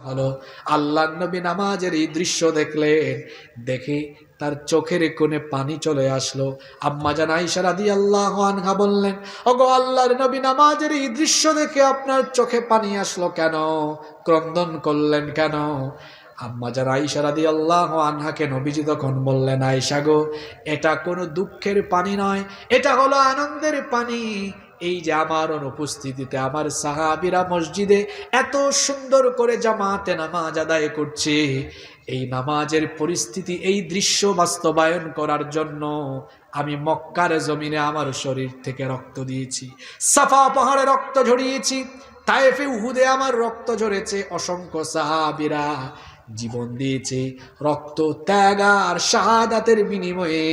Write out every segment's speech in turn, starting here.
হলো আল্লাহ নবী নামাজের এই দৃশ্য দেখলে দেখে তার চোখের কোণে পানি চলে আসলো। আম্মা জান আইসা রাদি আল্লাহ আনহা বললেন, ওগো আল্লাহর নবী নামাজের এই দৃশ্য দেখে আপনার চোখে পানি আসলো কেন? ক্রন্দন করলেন কেন? আম্মা যারা আইসা রাদি আল্লাহ আনহাকে নবীজি তখন বললেন আইসা গো, এটা কোনো দুঃখের পানি নয়, এটা হলো আনন্দের পানি। এই যে আমার অনুপস্থিতিতে, আমার সাহাবিরা মসজিদে এত সুন্দর করে জামাতে নামাজ আদায় করছে, এই নামাজের পরিস্থিতি, এই দৃশ্য বাস্তবায়ন করার জন্য আমি মক্কার জমিনে আমার শরীর থেকে রক্ত দিয়েছি, সাফা পাহাড়ে রক্ত ঝরিয়েছি তাইফে উহুদে আমার রক্ত ঝরেছে, অসংখ্য সাহাবিরা জীবন দিয়েছে। রক্ত, ত্যাগ আর শাহাদাতের বিনিময়ে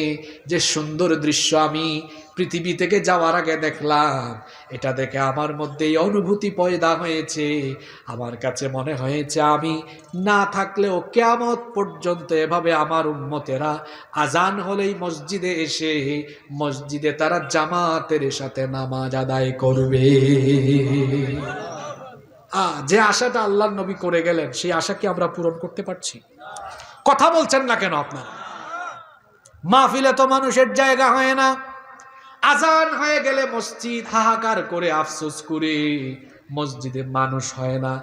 যে সুন্দর দৃশ্য আমি পৃথিবী থেকে যাওয়ার আগে দেখলাম, এটা দেখে আমার মধ্যে এই অনুভূতি পয়দা হয়েছে। আমার কাছে মনে হয়েছে আমি না থাকলেও কেয়ামত পর্যন্ত এভাবে আমার উম্মতেরা আজান হলেই মসজিদে এসে মসজিদে তারা জামাতের সাথে নামাজ আদায় করবে। যে আশাটা আল্লাহ নবী করে গেলেন, সেই আশা কি আমরা পূরণ করতে পারছি? কথা বলছেন না কেন আপনার? মাহফিলে তো মানুষের জায়গা হয় না। আজান হয়ে গেলে মসজিদ হাহাকার করে আফসোস করে মসজিদে মানুষ হয় না।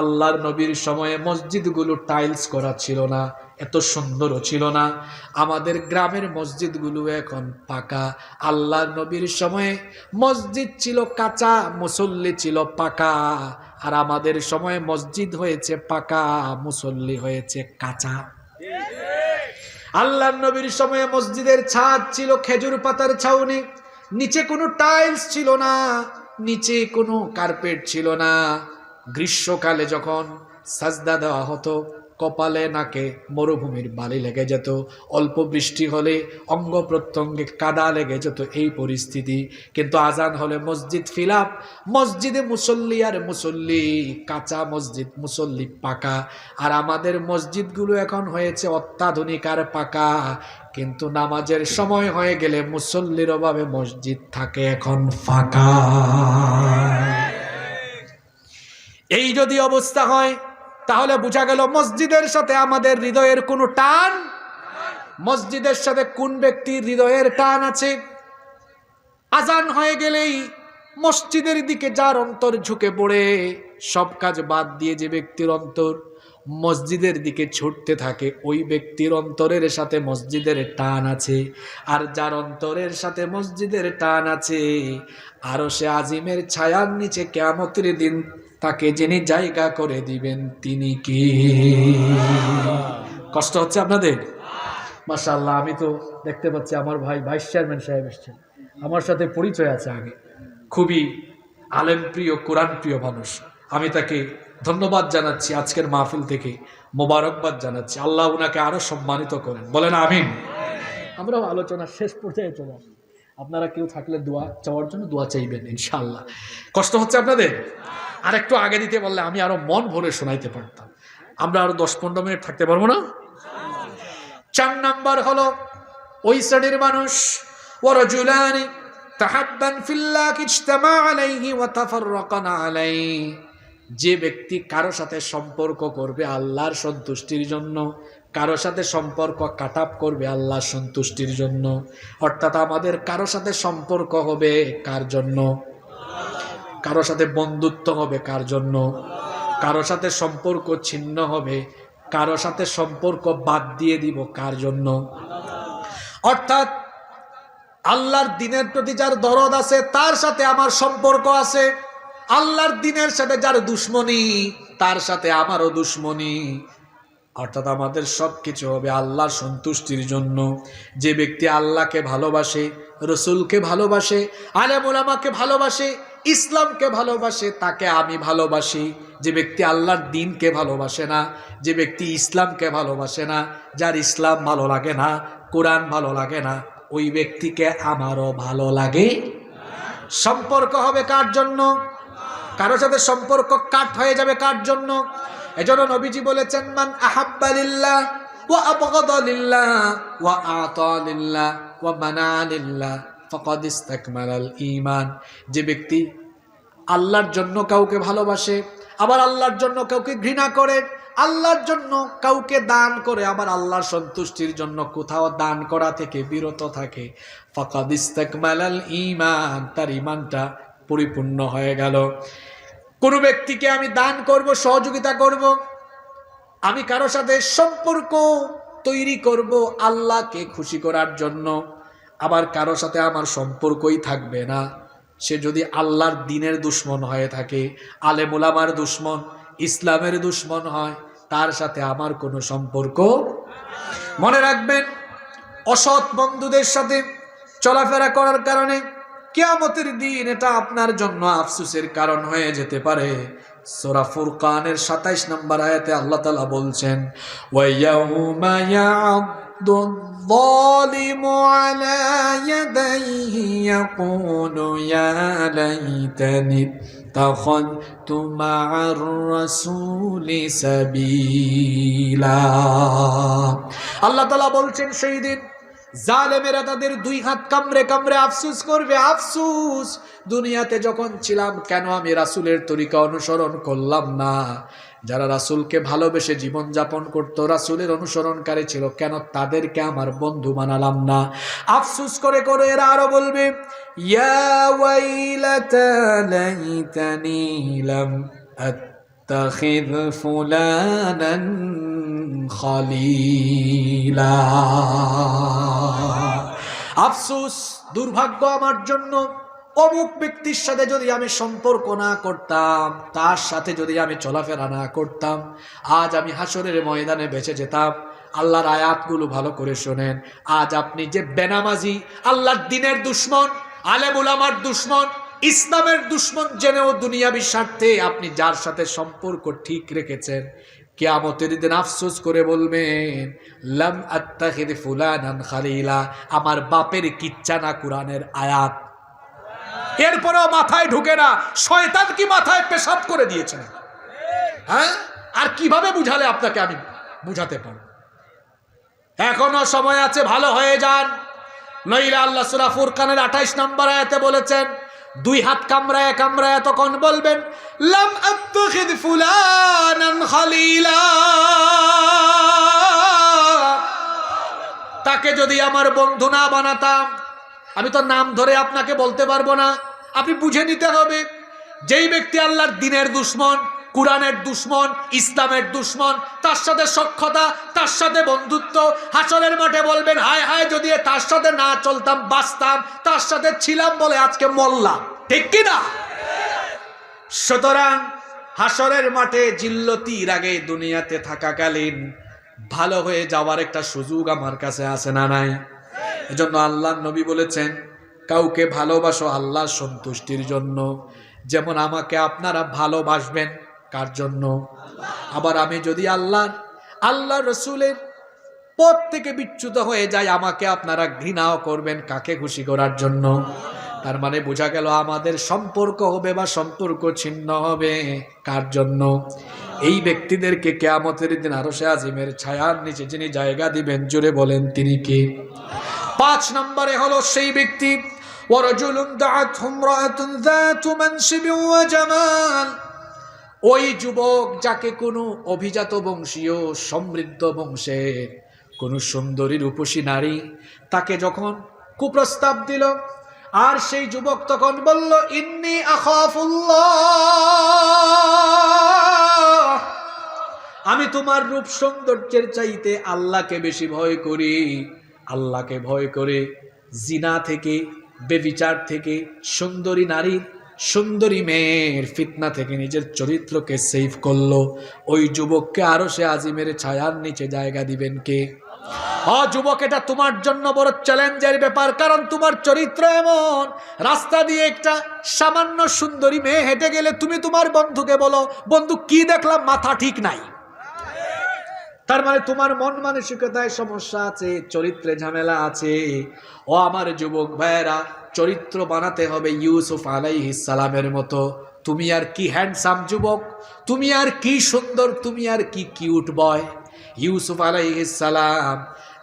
আল্লাহর নবীর সময়ে মসজিদগুলো টাইলস করা ছিল না, এত সুন্দরও ছিল না। আমাদের গ্রামের মসজিদগুলো এখন পাকা। আল্লাহর নবীর সময়ে মসজিদ ছিল কাঁচা, মুসল্লি ছিল পাকা। আর আমাদের সময়ে মসজিদ হয়েছে পাকা, মুসল্লি হয়েছে কাঁচা। আল্লাহ নবীর সময়ে মসজিদের ছাদ ছিল খেজুর পাতার ছাউনি, নিচে কোনো টাইলস ছিল না, নিচে কোনো কার্পেট ছিল না। গ্রীষ্মকালে যখন সাজদা দেওয়া হতো কপালে নাকে মরুভূমির বালি লেগে যেত। অল্প বৃষ্টি হলে অঙ্গ প্রত্যঙ্গে কাদা লেগে যেত এই পরিস্থিতি। কিন্তু আজান হলে মসজিদ ফিলাপ মসজিদে মুসল্লি আর মুসল্লি, কাঁচা মসজিদ, মুসল্লি পাকা। আর আমাদের মসজিদগুলো এখন হয়েছে অত্যাধুনিক আর পাকা। কিন্তু নামাজের সময় হয়ে গেলে মুসল্লির অভাবে মসজিদ থাকে এখন ফাঁকা। এই যদি অবস্থা হয় তাহলে বোঝা গেল মসজিদের সাথে আমাদের হৃদয়ের কোনো টান মসজিদের সাথে কোন ব্যক্তির হৃদয়ের টান আছে? আজান হয়ে গেলেই মসজিদের দিকে যার অন্তর ঝুঁকে পড়ে, সব কাজ বাদ দিয়ে যে ব্যক্তির অন্তর মসজিদের দিকে ছুটতে থাকে, ওই ব্যক্তির অন্তরের সাথে মসজিদের টান আছে। আর যার অন্তরের সাথে মসজিদের টান আছে, আরও সে আজিমের ছায়ার নিচে কেমতের দিন তাকে যিনি জায়গা করে দিবেন তিনি কি? কষ্ট হচ্ছে আপনাদের? মাশাল্লাহ আমি তো দেখতে পাচ্ছি আমার ভাই ভাইস চেয়ারম্যান সাহেব এসছেন। আমার সাথে পরিচয় আছে আগে। খুবই আলেম প্রিয় কোরআন প্রিয় মানুষ। আমি তাকে ধন্যবাদ জানাচ্ছি আজকের মাহফিল থেকে। মোবারকবাদ জানাচ্ছি। আল্লাহ ওনাকে আরও সম্মানিত করেন। বলেন আমিন। আমরাও আলোচনার শেষ পর্যায়ে চলে আসি। আপনারা কেউ থাকলে দোয়া চাওয়ার জন্য দোয়া চাইবেন ইনশাল্লাহ কষ্ট হচ্ছে আপনাদের? আর একটু আগে দিতে বললে আমি আরও মন ভরে শোনাইতে পারতাম। আমরা আরও দশ পনেরো মিনিট থাকতে পারব না? চার নাম্বার হলো, ওই শ্রেণির মানুষ আলাইহি। যে ব্যক্তি কারও সাথে সম্পর্ক করবে আল্লাহর সন্তুষ্টির জন্য, কারও সাথে সম্পর্ক কাটাপ করবে আল্লাহর সন্তুষ্টির জন্য, অর্থাৎ আমাদের কারও সাথে সম্পর্ক হবে কার জন্য? কারও সাথে বন্ধুত্ব হবে কার জন্য? কারও সাথে সম্পর্ক ছিন্ন হবে, কারও সাথে সম্পর্ক বাদ দিয়ে দিব কার জন্য? অর্থাৎ আল্লাহর দিনের প্রতি যার দরদ আছে, তার সাথে আমার সম্পর্ক আছে। আল্লাহর দিনের সাথে যার দুশ্মনী, তার সাথে আমারও দুশ্মনী। অর্থাৎ আমাদের সব কিছু হবে আল্লাহর সন্তুষ্টির জন্য। যে ব্যক্তি আল্লাহকে ভালোবাসে, রসুলকে ভালোবাসে আলেমুল আমাকে ভালোবাসে ইসলামকে ভালোবাসে, তাকে আমি ভালোবাসি। যে ব্যক্তি আল্লাহর দিনকে ভালোবাসে না, যে ব্যক্তি ইসলামকে ভালোবাসে না, যার ইসলাম ভালো লাগে না, কোরআন ভালো লাগে না, ওই ব্যক্তিকে আমারও ভালো লাগে। সম্পর্ক হবে কার জন্য? কারোর সাথে সম্পর্ক কাট হয়ে যাবে কার জন্য? এজন্য নবীজি বলেছেন, মান আহাব্বালিল্লাহ ওয়া আবগাদালিল্লাহ ওয়া আতালিল্লাহ ওয়া মানালিল্লাহ ফাকাদ ঈমান। যে ব্যক্তি আল্লাহর জন্য কাউকে ভালোবাসে, আবার আল্লাহর জন্য কাউকে ঘৃণা করে, আল্লাহর জন্য কাউকে দান করে, আবার আল্লাহর সন্তুষ্টির জন্য কোথাও দান করা থেকে বিরত থাকে। ফাকাদ ইস্তাকমালাল ঈমান, তার ইমানটা পরিপূর্ণ হয়ে গেল। কোনো ব্যক্তিকে আমি দান করব, সহযোগিতা করব, আমি কারও সাথে সম্পর্ক তৈরি করব আল্লাহকে খুশি করার জন্য। আবার কারও সাথে আমার সম্পর্কই থাকবে না। সে যদি আল্লাহর দিনের দুশ্মন হয়ে থাকে আলেমুলামার দুশ্মন, ইসলামের দুশ্মন হয়, তার সাথে আমার কোনো সম্পর্ক মনে রাখবেন। অসৎ বন্ধুদের সাথে চলাফেরা করার কারণে কেয়ামতের দিন এটা আপনার জন্য আফসুসের কারণ হয়ে যেতে পারে। সোরা ফুরকানের সাতাইশ নম্বর আয়াতে আল্লাহ তালা বলছেন ইয়া'আদ্দু الظالم على يديه يقول يا ليتني اتخذت مع الرسول سبيلا আল্লাহ তালা বলছেন সেই দিন জালেমেরা তাদের দুই হাত কামড়ে কামড়ে আফসুস করবে আফসুস দুনিয়াতে যখন ছিলাম কেন আমি রাসূলের তরিকা অনুসরণ করলাম না যারা রাসূলকে ভালোবেসে জীবন যাপন করতো, রাসূলের অনুসরণকারী ছিল, কেন তাদেরকে আমার বন্ধু বানালাম না? আফসুস করে করে এরা আরও বলবে আফসুস, দুর্ভাগ্য আমার জন্য। অমুক ব্যক্তির সাথে যদি আমি সম্পর্ক না করতাম, তার সাথে যদি আমি চলাফেরা না করতাম, আজ আমি হাসরের ময়দানে বেঁচে যেতাম। আল্লাহর আয়াতগুলো ভালো করে শোনেন। আজ আপনি যে বেনামাজি, আল্লাহর দিনের দুশ্মন, আলেমুল আমার দুশ্মন, ইসলামের দুশ্মন জেনেও দুনিয়াবি স্বার্থে আপনি যার সাথে সম্পর্ক ঠিক রেখেছেন, কেয়ামতের দিন আফসোস করে বলবেন, লাম আত্তাখিদ ফুলানান খালিলা। আমার বাপের কিচ্ছানা কোরআনের আয়াত। এরপরেও মাথায় ঢুকে না। শয়তান কি মাথায় পেশাব করে দিয়েছে? না হ্যাঁ? আর কীভাবে বুঝালে আপনাকে আমি বুঝাতে পারব? এখনও সময় আছে, ভালো হয়ে যান। নইলে আল্লাহ সুরা ফুরকানের আঠাইশ নম্বর আয়াতে বলেছেন, দুই হাত কামড়ায় কামড়ায় তখন বলবেন, লাম আত্তাখিদ ফুলানান খালিলা। তাকে যদি আমার বন্ধু না বানাতাম আমি তো নাম ধরে আপনাকে বলতে পারব না। আপনি বুঝে নিতে হবে, যেই ব্যক্তি আল্লাহর দিনের দুশ্মন, কোরআনের দুশ্মন, ইসলামের দুশ্মন, তার সাথে সক্ষতা তার সাথে বন্ধুত্ব হাসলের মাঠে বলবেন, হায় হায়, যদি তার সাথে না চলতাম, বাঁচতাম, তার সাথে ছিলাম বলে আজকে মরলাম। ঠিক কি না? সুতরাং হাসরের মাঠে জিল্লতির আগে দুনিয়াতে থাকাকালীন ভালো হয়ে যাওয়ার একটা সুযোগ আমার কাছে আছে না নাই? এজন্য আল্লাহ নবী বলেছেন, কাউকে ভালোবাসো আল্লাহর সন্তুষ্টির জন্য। যেমন আমাকে আপনারা ভালোবাসবেন, কার জন্য? আবার আমি যদি আল্লাহ আল্লাহ রসুলের পথ থেকে বিচ্যুত হয়ে যায় আমাকে আপনারা ঘৃণাও করবেন কাকে খুশি করার জন্য? তার মানে বোঝা গেল আমাদের সম্পর্ক হবে বা সম্পর্ক ছিন্ন হবে, কার জন্য? এই ব্যক্তিদেরকে কেয়ামতের দিন আরও সে আজিমের ছায়ার নিচে যিনি জায়গা দিবেন, জোরে বলেন তিনি কে? পাঁচ নম্বরে হলো সেই ব্যক্তি ওই যুবক যাকে কোনো অভিজাত বংশীয়, সমৃদ্ধ বংশের, কোনো সুন্দরী রূপসী নারী তাকে যখন কুপ্রস্তাব দিল, আর সেই যুবক তখন বলল, ইন্নি আখাফুল্লাহ। আমি তোমার রূপ সৌন্দর্যের চাইতে আল্লাহকে বেশি ভয় করি। আল্লাহকে ভয় করে, জিনা থেকে, বেবিচার থেকে, সুন্দরী নারীর সুন্দরী মেয়ের ফিতনা থেকে নিজের চরিত্রকে সেভ করল। ওই যুবককে আরও সে আজিমের ছায়ার নিচে জায়গা দিবেন কে? অ যুবক, এটা তোমার জন্য বড় চ্যালেঞ্জের ব্যাপার, কারণ তোমার চরিত্র এমন। রাস্তা দিয়ে একটা সামান্য সুন্দরী মেয়ে হেঁটে গেলে তুমি তোমার বন্ধুকে বলো, বন্ধু, কি দেখলাম? মাথা ঠিক নাই। তার মানে তোমার মন মানসিকতায় সমস্যা আছে, চরিত্রে ঝামেলা আছে। ও আমার যুবক ভাইয়েরা, চরিত্র বানাতে হবে ইউসুফ সালামের মতো। তুমি আর কি হ্যান্ডসাম যুবক, তুমি আর কি সুন্দর, তুমি আর কি কিউট বয় ইউসুফ সালাম,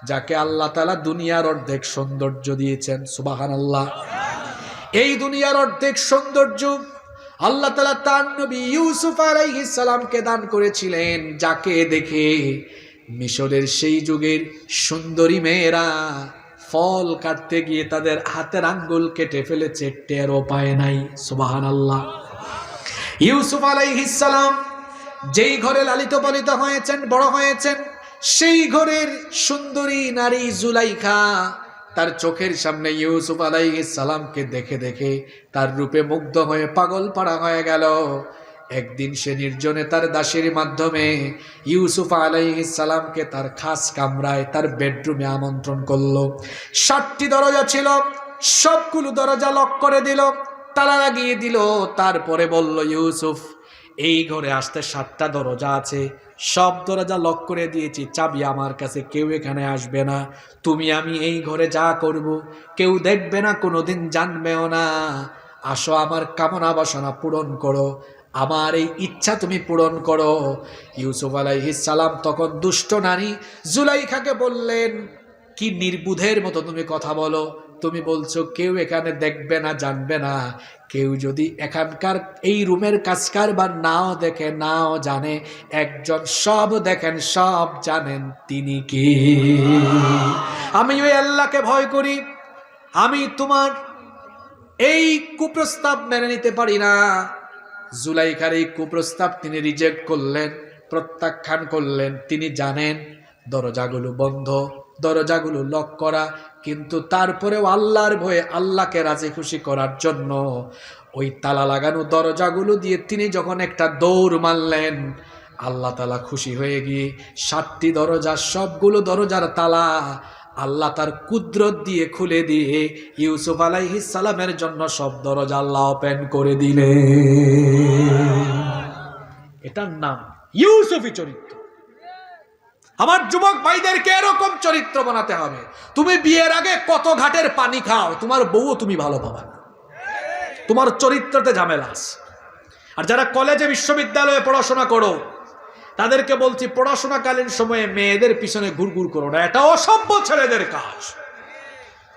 যাকে আল্লাহ তালা দুনিয়ার অর্ধেক সৌন্দর্য দিয়েছেন সুবাহান আল্লাহ এই দুনিয়ার অর্ধেক সৌন্দর্য আল্লাহ তালা তার নবী ইউসুফ আলাইহিস সালামকে দান করেছিলেন, যাকে দেখে মিশরের সেই যুগের সুন্দরী মেয়েরা ফল কাটতে গিয়ে তাদের হাতের আঙ্গুল কেটে ফেলেছে, টেরও পায় নাই সুবাহান আল্লাহ ইউসুফ আলাইহিস সালাম যেই ঘরে লালিত পালিত হয়েছেন, বড় হয়েছেন, সেই ঘরের সুন্দরী নারী জুলাইখা তার চোখের সামনে ইউসুফ আলাইহিস সালামকে দেখে দেখে তার রূপে মুগ্ধ হয়ে পাগল পাড়া হয়ে গেল। একদিন সে নির্জনে তার দাসের মাধ্যমে ইউসুফ আলাইহিস সালামকে তার খাস কামরায় তার বেডরুমে আমন্ত্রণ করল। ষাটটি দরজা ছিল, সবগুলো দরজা লক করে দিল, তালা লাগিয়ে দিল, তারপরে বলল, ইউসুফ এই ঘরে আসতে সাতটা দরজা আছে। সব দরজা লক করে দিয়েছি। চাবি আমার কাছে, কেউ এখানে আসবে না। তুমি, আমি এই ঘরে যা করব, কেউ দেখবে না, কোনোদিন জানবেও না। আসো আমার কামনা বাসনা পূরণ করো। আমার এই ইচ্ছা তুমি পূরণ করো। ইউসুফ সালাম তখন দুষ্ট নারী জুলাইখাকে বললেন, কি নির্বুধের মতো তুমি কথা বলো। তুমি বলছো, কেউ এখানে দেখবে না, জানবে না। কেউ যদি এখানকার এই রুমের কাজকার বা নাও দেখে, নাও জানে, একজন সব দেখেন, সব জানেন তিনি কি। আমি ওই আল্লাহকে ভয় করি। আমি তোমার এই কুপ্রস্তাব মেনে নিতে পারি না। জুলাইকার এই কুপ্রস্তাব তিনি রিজেক্ট করলেন, প্রত্যাখ্যান করলেন, তিনি জানেন দরজাগুলো বন্ধ, দরজাগুলো লক করা কিন্তু তারপরেও আল্লাহর ভয়ে আল্লাহকে রাজি খুশি করার জন্য ওই তালা লাগানো দরজাগুলো দিয়ে তিনি যখন একটা দৌড় মারলেন, আল্লাহ তালা খুশি হয়ে গিয়ে সাতটি দরজা, সবগুলো দরজার তালা আল্লাহ তার কুদরত দিয়ে খুলে দিয়ে ইউসুফ আলাইহিস সালামের জন্য সব দরজা আল্লাহ ওপেন করে দিলেন। এটার নাম ইউসুফি চরিত্র। আমার যুবক ভাইদেরকে এরকম চরিত্র বানাতে হবে। তুমি বিয়ের আগে কত ঘাটের পানি খাও, তোমার বউ তুমি ভালো পাবা না। তোমার চরিত্রতে ঝামেলা আছে। আর যারা কলেজে বিশ্ববিদ্যালয়ে পড়াশোনা করো, তাদেরকে বলছি, পড়াশোনাকালীন সময়ে মেয়েদের পিছনে ঘুরঘুর করো না। এটা অসভ্য ছেলেদের কাজ।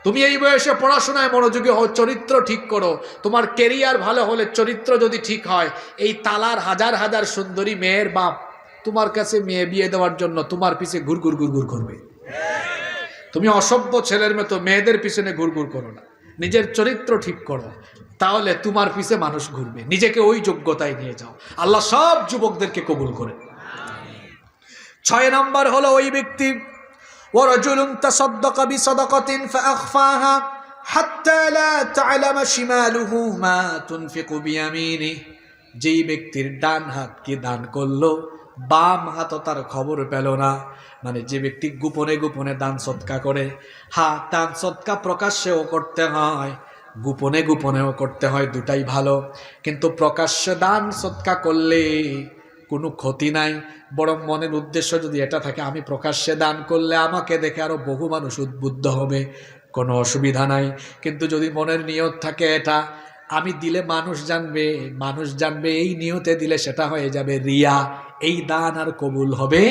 তুমি এই বয়সে পড়াশোনায় মনোযোগী হও, চরিত্র ঠিক করো। তোমার কেরিয়ার ভালো হলে চরিত্র যদি ঠিক হয়, এই তালার হাজার হাজার সুন্দরী মেয়ের বাপ তোমার কাছে মেয়ে বিয়ে দেওয়ার জন্য তোমার পিছে ঘুরঘুর ঘুরঘুর করবে তুমি অসভ্য ছেলের মতো মেয়েদের পিছনে ঘুরঘুর করো না নিজের চরিত্র ঠিক করো তাহলে তোমার পিছে মানুষ ঘুরবে নিজেকে ওই যোগ্যতায় নিয়ে যাও আল্লাহ সব যুবকদেরকে কবুল করে ছয় নম্বর হলো ওই ব্যক্তি ورجل تصدق بصدقة فأخفاها حتى لا تعلم شماله ما تنفق بيمينه যেই ব্যক্তির ডান হাত কি দান করলো বাম হাতও তার খবর পেল না। মানে যে ব্যক্তি গোপনে গোপনে দান সৎকা করে হা, দান সৎকা প্রকাশ্যেও করতে হয়, গোপনে গোপনেও করতে হয়, দুটাই ভালো। কিন্তু প্রকাশ্যে দান সৎকা করলে কোনো ক্ষতি নাই। বরং মনের উদ্দেশ্য যদি এটা থাকে, আমি প্রকাশ্যে দান করলে আমাকে দেখে আরও বহু মানুষ উদ্বুদ্ধ হবে, কোনো অসুবিধা নাই। কিন্তু যদি মনের নিয়ত থাকে এটা, আমি দিলে মানুষ জানবে মানুষ জানবে, এই নিয়তে দিলে সেটা হয়ে যাবে রিয়া। এই দান আর কবুল হবে।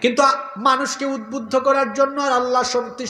কিন্তু মানুষকে উদ্বুদ্ধ করার জন্য আর আল্লাহ সন্তুষ্ট